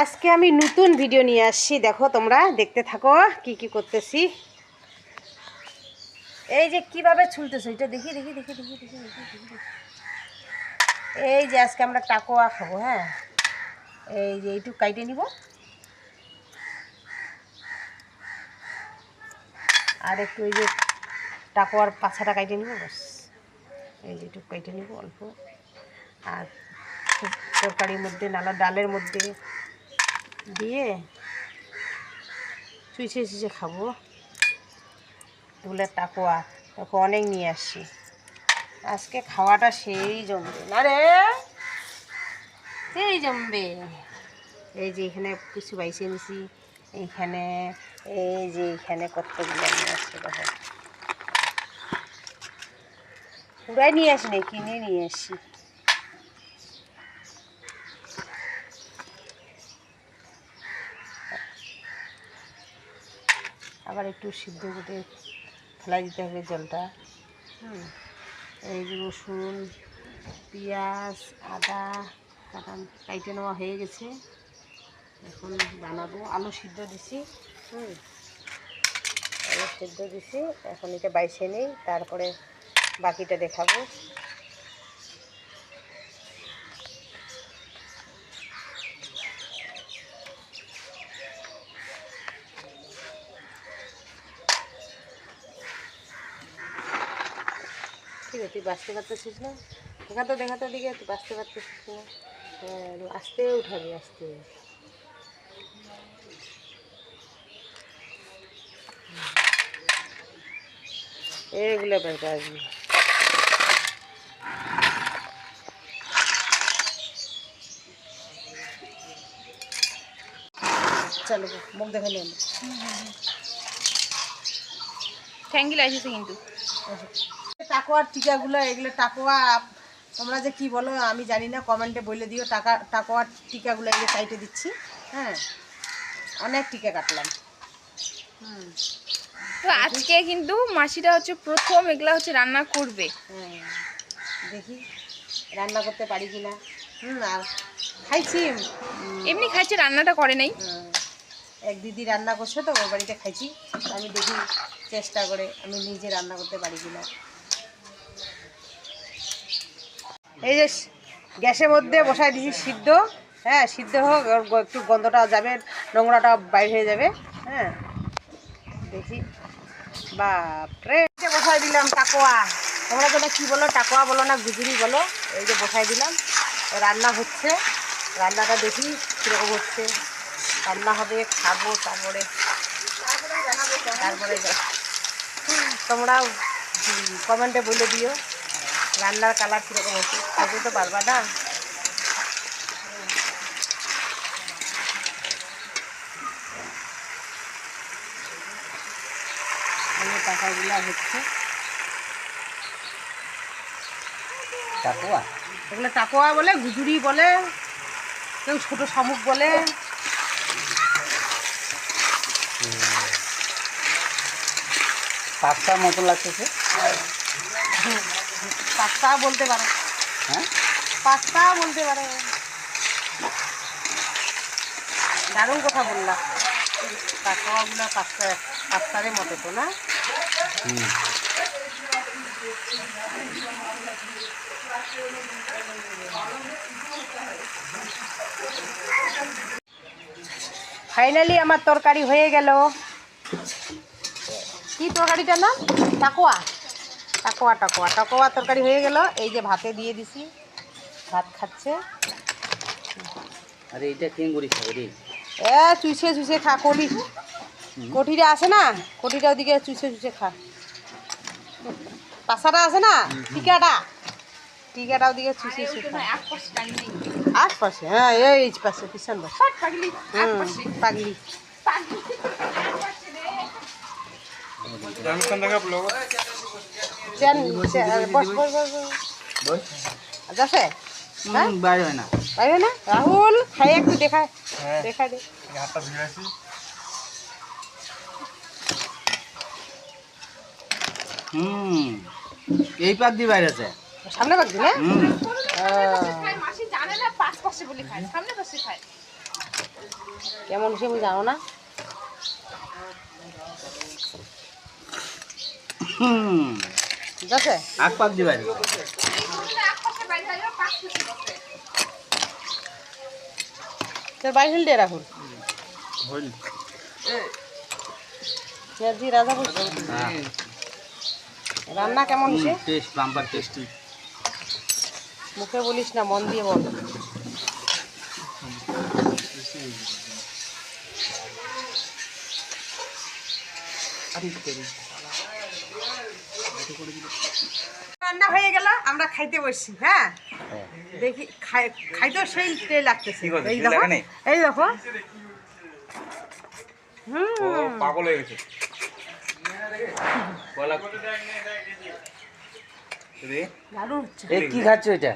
আজকে আমি নতুন ভিডিও নিয়ে আসছি। দেখো তোমরা, দেখতে থাকো কি কি করতেছি। এই যে কীভাবে ছুলতেছো, এটা দেখি দেখি দেখি দেখি দেখি দেখি এই যে আজকে আমরা টাকোয়া খাব হ্যাঁ? এই যে এইটুকু কাইটে নিব। আর একটু এই যে টাকোয়ার পাছাটা কাইটে নিব বাস এই যে একটু কেটে নিব অল্প। আর তরকারির মধ্যে, নানা ডালের মধ্যে দিয়ে চুইছে চুইছে খাব। এগুলো টাকোয়া টাকোয়া অনেক নিয়ে আসছি। আজকে খাওয়াটা সেই জমবে। না রে, সেই জমবে। এই যে এখানে কিছু বাইছে নিছি এইখানে এই যে এখানে কতগুলো নিয়ে আসছে দেখো। পুরাই নিয়ে আসি কিনে নিয়ে আসি। আবার একটু সিদ্ধ করে ফেলাই দিতে হবে জলটা। হুম। এই রসুন পেঁয়াজ আদা কাটা কাইটে নেওয়া হয়ে গেছে। এখন বানাবো। আলু সিদ্ধ দিছি। হুম। আলু সিদ্ধ দিছি। এখন এটা বাইছে নেই। তারপরে বাকিটা দেখাবো। আছে তুই বাঁচতে পারতেছিস না? দেখাতো দেখাতো দিকে তুই বাঁচতে পারতেছিস না। আস্তে উঠাবি আস্তে। এগুলো বেরটা আসবি। চলো মুখ দেখা নিয়ে ঠ্যাঙ্গি লাগছে কিন্তু। টাকোয়ার টিকাগুলো এগুলো টাকোয়া তোমরা যে কি বলো আমি জানি না কমেন্টে বলে দিও টাকা টাকোয়ার টিকাগুলো যে সাইটে দিচ্ছি হ্যাঁ? অনেক টিকা কাটলাম। হুম। তো আজকে কিন্তু মাসিটা হচ্ছে প্রথম এগুলা হচ্ছে রান্না করবে। হ্যাঁ। দেখি রান্না করতে পারি কি না হুম আর খাইছি। এমনি খাইছে রান্নাটা করে নাই। এক দিদি রান্না করছে তো ওর বাড়িতে খাইছি। আমি দেখি চেষ্টা করে আমি নিজে রান্না করতে পারি কি না এই যে গ্যাসের মধ্যে বসাই দিয়েছি, সিদ্ধ। হ্যাঁ সিদ্ধ হোক একটু গন্ধটা যাবে, নোংরাটা বাইরে হয়ে যাবে। হ্যাঁ দেখি। বাপরে বসাই দিলাম টাকোয়া। তোমরা যেটা কী বলো, টাকোয়া বলো না গুজুরি বলো, এই যে বসাই দিলাম। রান্না হচ্ছে। রান্নাটা দেখি কীরকম হচ্ছে। রান্না হবে, খাব তারপরে। তারপরে তোমরা কমেন্টে বলে দিও। রান্নার কালার কীরকম হচ্ছে? খাইতে তো পারবা না। টাকাগুলো হচ্ছে। টাকুয়া? এগুলো টাকোয়া বলে গুজুরি বলে কেউ ছোটো শামুক বলে। পাঁচটার মতো লাগতেছে? পাঁচটা বলতে পারে। হ্যাঁ? পাঁচটা বলতে পারে। দারুণ কথা বললাম। টাকোয়াগুলো পাঁচটা পাঁচটারের মতো তো না? ফাইনালি আমার তরকারি হয়ে গেল। কি তরকারিটা না টাকোয়া টাকোয়া টাকোয়া। টাকোয়া তরকারি হয়ে গেল। এই যে ভাতে দিয়ে দিছি। ভাত খাচ্ছে। আরে এইটা কেঙ্গুরি খাবে রে? এ চুষে চুষে খা কটি কটিটা আছে না? কটিটা ওদিকে চুষে চুষে খা। পাশাটা আছে না? টিকাটা? টিকাটা ওদিকে চুষে চুষে খা। আশপাশে হ্যাঁ এই পাশে পিছন বস হুম, পাগলি। চেন চে- বস বস বস বস। বল যাচ্ছে? হ্যাঁ? হুম, হয় না। বাইরে না? রাহুল খাই একটু দেখায় দেখায় দে। হুম এই পাক দিয়ে বাইরে আছে। সামনে পাক দিলে হুম। মাসি জানে না পাঁচ পাশে বলি খায় সামনে পাশে খায়। কেমন সে আমি জানো না। হুম। ঠিক আছে? আগ পাক বাইরে হইল জি রাজা বলছি হ্যাঁ। রান্না কেমন টেস্ট বাম্পার টেস্টি মুখে বলিস না মন দিয়ে বল। রান্না হয়ে গেল আমরা খাইতে বসছি হ্যাঁ? দেখি খাই খাইতেও সেই তে লাগতেছে। এই দেখো এই দেখো। হুম। পাগল হয়ে গেছে। কি খাচ্ছ এটা?